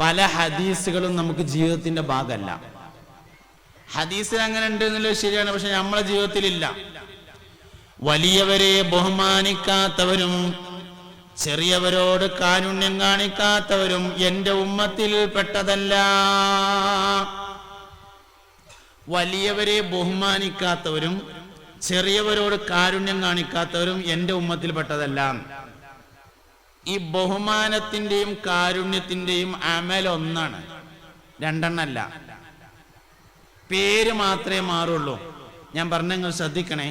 പല ഹദീസുകളും നമുക്ക് ജീവിതത്തിന്റെ ഭാഗമല്ല. ഹദീസിൽ അങ്ങനെ ഉണ്ട് എന്നുള്ളത് ശരിയാണ് പക്ഷെ നമ്മളെ ജീവിതത്തിലില്ല. വലിയവരെ ബഹുമാനിക്കാത്തവരും ചെറിയവരോട് കാരുണ്യം കാണിക്കാത്തവരും എന്റെ ഉമ്മത്തിൽ പെട്ടതല്ല വലിയവരെ ബഹുമാനിക്കാത്തവരും ചെറിയവരോട് കാരുണ്യം കാണിക്കാത്തവരും എന്റെ ഉമ്മത്തിൽ പെട്ടതല്ല ഈ ബഹുമാനത്തിന്റെയും കാരുണ്യത്തിന്റെയും അമലൊന്നാണ് രണ്ടെണ്ണല്ല. പേര് മാത്രമേ മാറുള്ളൂ. ഞാൻ പറഞ്ഞ നിങ്ങൾ ശ്രദ്ധിക്കണേ.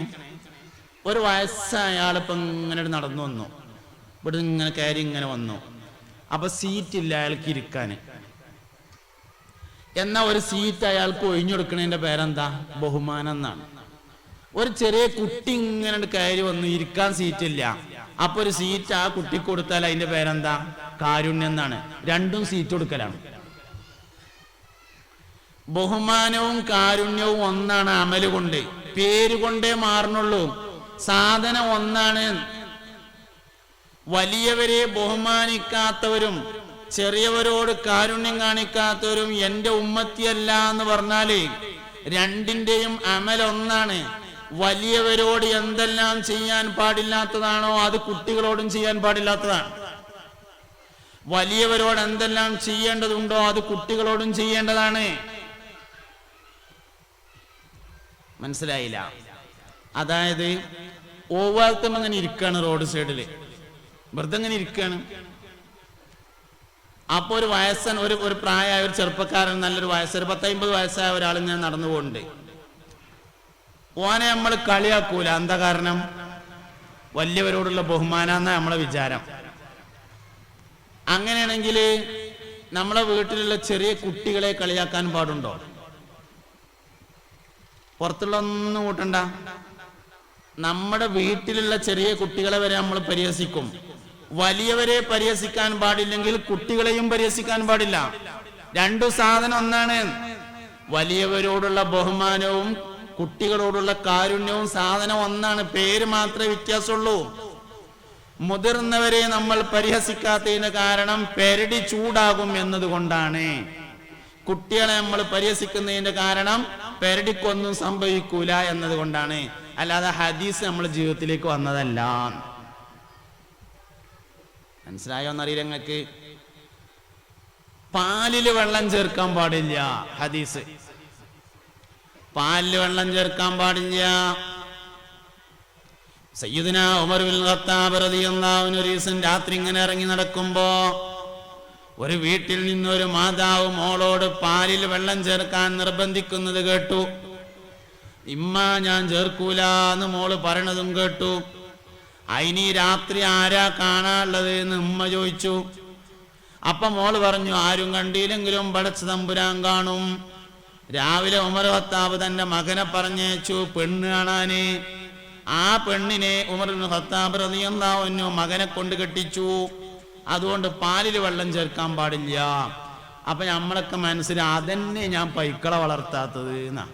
ഒരു വയസ്സായ ആളിപ്പം ഇങ്ങനെ നടന്നു വന്നു. ഇവിടെ ഇങ്ങനെ കയറി ഇങ്ങനെ വന്നു. അപ്പൊ സീറ്റ് ഇല്ല അയാൾക്ക് ഇരിക്കാൻ എന്നാ ഒരു സീറ്റ് അയാൾക്ക് ഒഴിഞ്ഞു കൊടുക്കണതിന്റെ പേരെന്താ? ബഹുമാനം എന്നാണ്. ഒരു ചെറിയ കുട്ടി ഇങ്ങനെ കയറി വന്നു ഇരിക്കാൻ സീറ്റ് ഇല്ല. അപ്പൊ ഒരു സീറ്റ് ആ കുട്ടി കൊടുത്താൽ അതിന്റെ പേരെന്താ? കാരുണ്യം എന്നാണ്. രണ്ടും സീറ്റ് കൊടുക്കലാണ്. ബഹുമാനവും കാരുണ്യവും ഒന്നാണ് അമൽ കൊണ്ട്. പേര് കൊണ്ടേ മാറണുള്ളൂ. സാധനം ഒന്നാണ്. വലിയവരെ ബഹുമാനിക്കാത്തവരും ചെറിയവരോട് കാരുണ്യം കാണിക്കാത്തവരും എന്റെ ഉമ്മത്തിയല്ല എന്ന് പറഞ്ഞാൽ രണ്ടിന്റെയും അമൽ ഒന്നാണ്. വലിയവരോട് എന്തെല്ലാം ചെയ്യാൻ പാടില്ലാത്തതാണോ അത് കുട്ടികളോടും ചെയ്യാൻ പാടില്ലാത്തതാണ്. വലിയവരോട് എന്തെല്ലാം ചെയ്യേണ്ടതുണ്ടോ അത് കുട്ടികളോടും ചെയ്യേണ്ടതാണ്. മനസ്സിലായില്ല. അതായത് ഓവാൽത്തം അങ്ങനെ ഇരിക്കാണ് റോഡ് സൈഡിൽ. വെറുതെ അങ്ങനെ ഇരിക്കാണ്. അപ്പൊ ഒരു വയസ്സൻ ഒരു ഒരു പ്രായമായ ഒരു ചെറുപ്പക്കാരൻ നല്ലൊരു വയസ്സ് ഒരു പത്തമ്പത് വയസ്സായ ഒരാൾ ഇങ്ങനെ നടന്നു പോകുന്നുണ്ട് ഓനെ നമ്മൾ കളിയാക്കൂല. എന്താ കാരണം? വലിയവരോടുള്ള ബഹുമാനാന്ന നമ്മളെ വിചാരം. അങ്ങനെയാണെങ്കിൽ നമ്മളെ വീട്ടിലുള്ള ചെറിയ കുട്ടികളെ കളിയാക്കാൻ പാടുണ്ടോ? പുറത്തുള്ള ഒന്നും കൂട്ടണ്ട. നമ്മുടെ വീട്ടിലുള്ള ചെറിയ കുട്ടികളെ വരെ നമ്മൾ പരിഹസിക്കും. വലിയവരെ പരിഹസിക്കാൻ പാടില്ലെങ്കിൽ കുട്ടികളെയും പരിഹസിക്കാൻ പാടില്ല. രണ്ടു സാധനം ഒന്നാണ്. വലിയവരോടുള്ള ബഹുമാനവും കുട്ടികളോടുള്ള കാരുണ്യവും സാധനം ഒന്നാണ്. പേര് മാത്രമേ വ്യത്യാസമുള്ളൂ. മുതിർന്നവരെ നമ്മൾ പരിഹസിക്കാത്തതിന് കാരണം പെരടി ചൂടാകും എന്നതുകൊണ്ടാണ്. കുട്ടികളെ നമ്മൾ പരിഹസിക്കുന്നതിന്റെ കാരണം പെരടിക്കൊന്നും സംഭവിക്കൂല എന്നതുകൊണ്ടാണ്. അല്ലാതെ ഹദീസ് നമ്മുടെ ജീവിതത്തിലേക്ക് വന്നതല്ല. മനസ്സിലായോ എന്നറിയില്ല നിങ്ങൾക്ക്? പാലിൽ വെള്ളം ചേർക്കാൻ പാടില്ല ഹദീസ്. പാലിൽ വെള്ളം ചേർക്കാൻ പാടില്ല. സയ്യിദിന ഉമർ ബിൻ ഖത്താബ് ഒരു ദിവസം രാത്രി ഇങ്ങനെ ഇറങ്ങി നടക്കുമ്പോ ഒരു വീട്ടിൽ നിന്ന് ഒരു മാതാവ് മോളോട് പാലിൽ വെള്ളം ചേർക്കാൻ നിർബന്ധിക്കുന്നത് കേട്ടു. ഇമ്മ ഞാൻ ചേർക്കൂല എന്ന് മോൾ പറയണതും കേട്ടു. അയിനി രാത്രി ആരാ കാണാനുള്ളത് എന്ന് ഉമ്മ ചോദിച്ചു. അപ്പൊ മോൾ പറഞ്ഞു ആരും കണ്ടില്ലെങ്കിലും പടച്ച തമ്പുരാൻ കാണും. രാവിലെ ഉമർ ഹത്താബ് തന്റെ മകനെ പറഞ്ഞേച്ചു പെണ്ണ് കാണാന്. ആ പെണ്ണിനെ ഉമർ ഹത്താബ് റളിയല്ലാഹു മകനെ കൊണ്ട് കെട്ടിച്ചു. അതുകൊണ്ട് പാലിൽ വെള്ളം ചേർക്കാൻ പാടില്ല. അപ്പൊ നമ്മളൊക്കെ മനസ്സിൽ അതന്നെ ഞാൻ പൈക്കള വളർത്താത്തത് എന്നാ.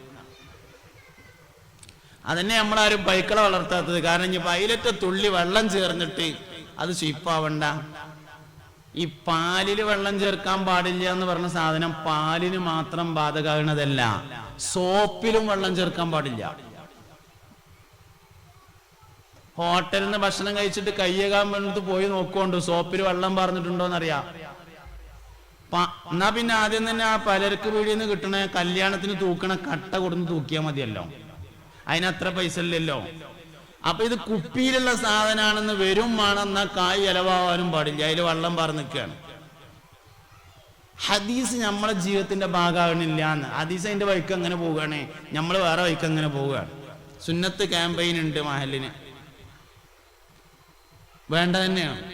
അതന്നെ നമ്മളാരും പൈക്കള വളർത്താത്തത്. കാരണം ഇനി പൈലറ്റ തുള്ളി വെള്ളം ചേർന്നിട്ട് അത് സ്വീപ്പാവണ്ട. ഈ പാലിൽ വെള്ളം ചേർക്കാൻ പാടില്ല എന്ന് പറഞ്ഞ സാധനം പാലിന് മാത്രം ബാധകമാകുന്നതല്ല. സോപ്പിലും വെള്ളം ചേർക്കാൻ പാടില്ല. ഹോട്ടലിൽ നിന്ന് ഭക്ഷണം കഴിച്ചിട്ട് കയ്യേകാൻ വേണ്ടിട്ട് പോയി നോക്കുകൊണ്ട് സോപ്പിൽ വെള്ളം പറഞ്ഞിട്ടുണ്ടോ എന്നറിയാം പ- എന്നാ പിന്നെ ആദ്യം തന്നെ ആ പലർക്ക് വീടിൽ നിന്ന് കിട്ടണ കല്യാണത്തിന് തൂക്കണ കട്ട കൊടുന്ന് തൂക്കിയാൽ മതിയല്ലോ. അതിനത്ര പൈസ ഇല്ലല്ലോ. അപ്പൊ ഇത് കുപ്പിയിലുള്ള സാധനമാണെന്ന് വരും വേണമെന്ന കായ് ഇലവാവാനും പാടില്ല. അതിൽ വള്ളം പറ നിൽക്കുകയാണ് ഹദീസ് നമ്മളെ ജീവിതത്തിന്റെ ഭാഗമാകണില്ല എന്ന് ഹദീസ് അതിന്റെ വഴിക്ക് അങ്ങനെ പോവുകയാണ്? നമ്മൾ വേറെ വഴിക്ക് അങ്ങനെ പോവുകയാണ്? സുന്നത്ത് ക്യാമ്പയിൻ ഉണ്ട് മഹലിന്. വേണ്ട തന്നെയാണ്.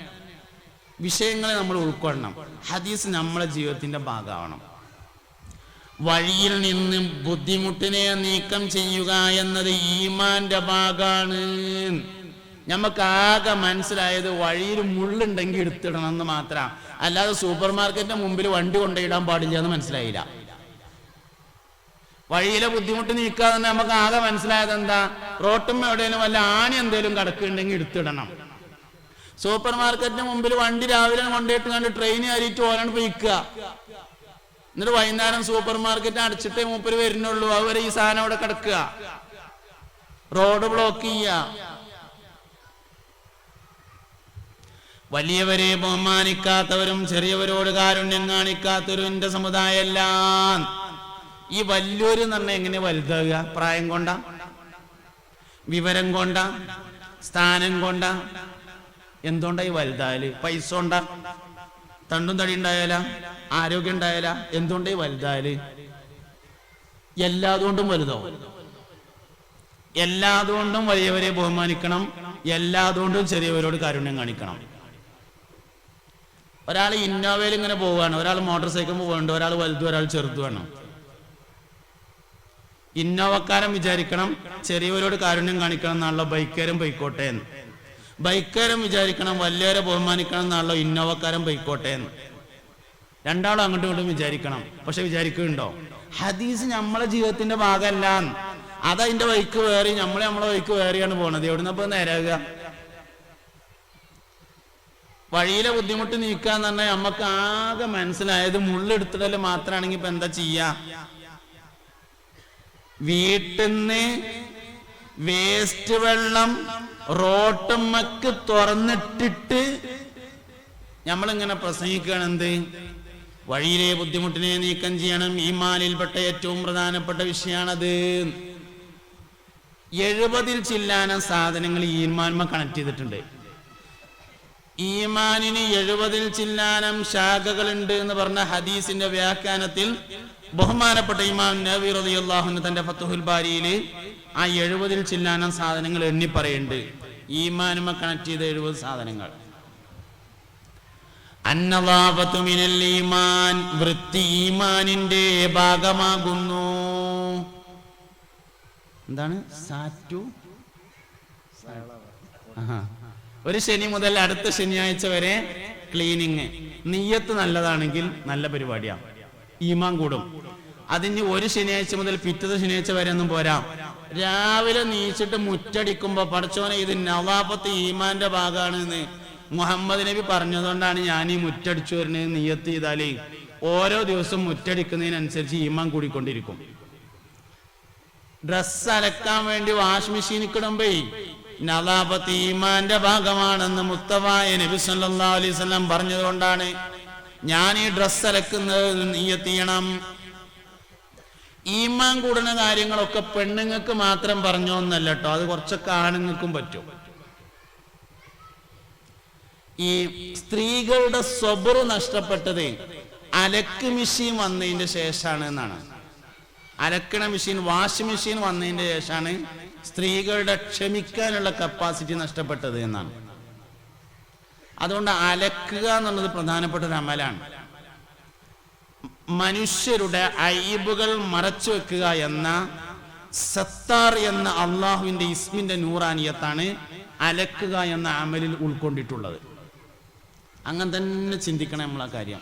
വിഷയങ്ങളെ നമ്മൾ ഉൾക്കൊള്ളണം. ഹദീസ് നമ്മളെ ജീവിതത്തിന്റെ ഭാഗമാവണം. വഴിയിൽ നിന്ന് ബുദ്ധിമുട്ടിനെ നീക്കം ചെയ്യുക എന്നത് ഈമാന്റെ ഭാഗമാണ് നമുക്ക് ആകെ മനസ്സിലായത് വഴിയിൽ മുള്ളുണ്ടെങ്കിൽ എടുത്തിടണം എന്ന് മാത്രം. അല്ലാതെ സൂപ്പർ മാർക്കറ്റിന്റെ മുമ്പിൽ വണ്ടി കൊണ്ടുപോയിടാൻ പാടില്ല എന്ന് മനസ്സിലായില്ല. വഴിയിലെ ബുദ്ധിമുട്ട് നീക്കാതെ തന്നെ നമുക്ക് ആകെ മനസ്സിലായത് എന്താ? റോട്ടും എവിടെയെങ്കിലും വല്ല ആണി എന്തെങ്കിലും കിടക്കുന്നുണ്ടെങ്കിൽ എടുത്തിടണം. സൂപ്പർ മാർക്കറ്റിന് മുമ്പിൽ വണ്ടി രാവിലെ കൊണ്ടുപോയിട്ട് കണ്ട് ട്രെയിൻ കയറിയിട്ട് ഓലാണ് പോയിക്കുക. എന്നിട്ട് വൈകുന്നേരം സൂപ്പർ മാർക്കറ്റ് അടച്ചിട്ടേ മൂപ്പര് വരുന്നുള്ളൂ. അവർ ഈ സാധനം അവിടെ കിടക്കുക. റോഡ് ബ്ലോക്ക് ചെയ്യുക. വലിയവരെ ബഹുമാനിക്കാത്തവരും ചെറിയവരോട് കാരുണ്യം കാണിക്കാത്തവരും എന്റെ സമുദായമെല്ലാം. ഈ വലിയൊരു എന്ന് എങ്ങനെ വലുതാകുക പ്രായം കൊണ്ട വിവരം കൊണ്ട സ്ഥാനം കൊണ്ട എന്തുകൊണ്ടാ ഈ വലുതായാൽ പൈസ കൊണ്ട തണ്ടും തടി ഉണ്ടായാല? ആരോഗ്യം ഉണ്ടായാല? എന്തുകൊണ്ടേ വലുതായാൽ. എല്ലാതുകൊണ്ടും വലുതോ എല്ലാതുകൊണ്ടും വലിയവരെ ബഹുമാനിക്കണം. എല്ലാതുകൊണ്ടും ചെറിയവരോട് കാരുണ്യം കാണിക്കണം. ഒരാൾ ഇന്നോവയിൽ ഇങ്ങനെ പോവുകയാണ്. ഒരാൾ മോട്ടോർ സൈക്കിൾ പോകുന്നുണ്ട് ഒരാൾ വലുതും ഒരാൾ ചെറുതുമാണ്. ഇന്നോവക്കാരൻ വിചാരിക്കണം ചെറിയവരോട് കാരുണ്യം കാണിക്കണം എന്നാണല്ലോ ബൈക്കേരും ബൈക്കോട്ടെ ബൈക്കേരും വിചാരിക്കണം വലിയവരെ ബഹുമാനിക്കണം എന്നാണല്ലോ ഇന്നോവക്കാരൻ ബൈക്കോട്ടെ എന്ന്. രണ്ടാളും അങ്ങോട്ടും ഇങ്ങോട്ടും വിചാരിക്കണം. പക്ഷെ വിചാരിക്കുന്നുണ്ടോ? ഹദീസ് നമ്മളെ ജീവിതത്തിന്റെ ഭാഗമല്ല അതതിന്റെ വൈക്ക് വേറി നമ്മളെ നമ്മളെ വൈക്ക് വേറിയാണ് പോണത്. എവിടുന്നപ്പോ നേരാകുക? വഴിയിലെ ബുദ്ധിമുട്ട് നീക്കാന്ന് പറഞ്ഞാൽ നമുക്ക് ആകെ മനസ്സിലായത് മുള്ളെടുത്തിടൽ മാത്രമാണെങ്കിൽ ഇപ്പൊ എന്താ ചെയ്യാ? വീട്ടിന്ന് വേസ്റ്റ് വെള്ളം റോട്ടമ്മക്ക് തുറന്നിട്ടിട്ട് നമ്മളിങ്ങനെ പ്രസംഗിക്കുകയാണ് എന്ത് വഴിയിലെ ബുദ്ധിമുട്ടിനെ നീക്കം ചെയ്യണം. ഈ മാലിൽപ്പെട്ട ഏറ്റവും പ്രധാനപ്പെട്ട വിഷയമാണത്. എഴുപതിൽ ചില്ലാനം സാധനങ്ങൾ ഈമാൻമ കണക്ട് ചെയ്തിട്ടുണ്ട്. ഈമാനിന് എഴുപതിൽ ചില്ലാനം ശാഖകളുണ്ട് എന്ന് പറഞ്ഞ ഹദീസിന്റെ വ്യാഖ്യാനത്തിൽ ബഹുമാനപ്പെട്ട ഇമാം നബി റളിയല്ലാഹു തന്റെ ഫത്തുഹുൽ ബാരിയിൽ ആ എഴുപതിൽ ചില്ലാനം സാധനങ്ങൾ എണ്ണി പറയുന്നുണ്ട് ഈമാനുമ കണക്ട് ചെയ്ത എഴുപത് സാധനങ്ങൾ. ഈമാൻ വൃത്തി ഈമാനിന്റെ ഭാഗമാകുന്നു. എന്താണ്? സാറ്റു. ഒരു ശനി മുതൽ അടുത്ത ശനിയാഴ്ച വരെ ക്ലീനിങ് നീയത്ത് നല്ലതാണെങ്കിൽ നല്ല പരിപാടിയാണ് ഈമാൻ കൂടും. അതിന് ഒരു ശനിയാഴ്ച മുതൽ പിറ്റത്തെ ശനിയാഴ്ച വരെ ഒന്നും പോരാ. രാവിലെ നീച്ചിട്ട് മുറ്റടിക്കുമ്പോ പടച്ചോനെ ഇത് നവാപത്ത് ഈമാന്റെ ഭാഗമാണ് എന്ന് മുഹമ്മദ് നബി പറഞ്ഞതുകൊണ്ടാണ് ഞാൻ ഈ മുറ്റടിച്ചു വരുന്നത് നീയത്ത് ചെയ്താലേ. ഓരോ ദിവസം മുറ്റടിക്കുന്നതിനനുസരിച്ച് ഈമാൻ കൂടിക്കൊണ്ടിരിക്കും. ഡ്രസ്സ് അലക്കാൻ വേണ്ടി വാഷ് മെഷീനിൽ കിടുമ്പേ നവാബത്ത് ഈമാന്റെ ഭാഗമാണെന്ന് മുത്തവായ നബി സല്ലല്ലാഹു അലൈഹി വസല്ലം പറഞ്ഞതുകൊണ്ടാണ് ഞാൻ ഈ ഡ്രസ്സ് അലക്കുന്നത് നീയത്ത് ചെയ്യണം. ഈമാൻ കൂടുന്ന കാര്യങ്ങളൊക്കെ പെണ്ണുങ്ങൾക്ക് മാത്രം പറഞ്ഞോന്നല്ല കേട്ടോ അത് കുറച്ചൊക്കെ ആണുങ്ങൾക്കും പറ്റും. ഈ സ്ത്രീകളുടെ സ്വബറ് നഷ്ടപ്പെട്ടത് അലക്ക് മെഷീൻ വന്നതിന്റെ ശേഷമാണ് എന്നാണ്. അലക്കണ മെഷീൻ വാഷിംഗ് മെഷീൻ വന്നതിന്റെ ശേഷമാണ് സ്ത്രീകളുടെ ക്ഷമിക്കാനുള്ള കപ്പാസിറ്റി നഷ്ടപ്പെട്ടത് എന്നാണ്. അതുകൊണ്ട് അലക്കുക എന്നുള്ളത് പ്രധാനപ്പെട്ട ഒരു അമലാണ്. മനുഷ്യരുടെ അയ്യബുകൾ മറച്ചു വെക്കുക എന്ന സത്താർ എന്ന അള്ളാഹുവിന്റെ ഇസ്മിന്റെ നൂറാനിയത്താണ് അലക്കുക എന്ന അമലിൽ ഉൾക്കൊണ്ടിട്ടുള്ളത്. അങ്ങനെ തന്നെ ചിന്തിക്കണം നമ്മൾ ആ കാര്യം.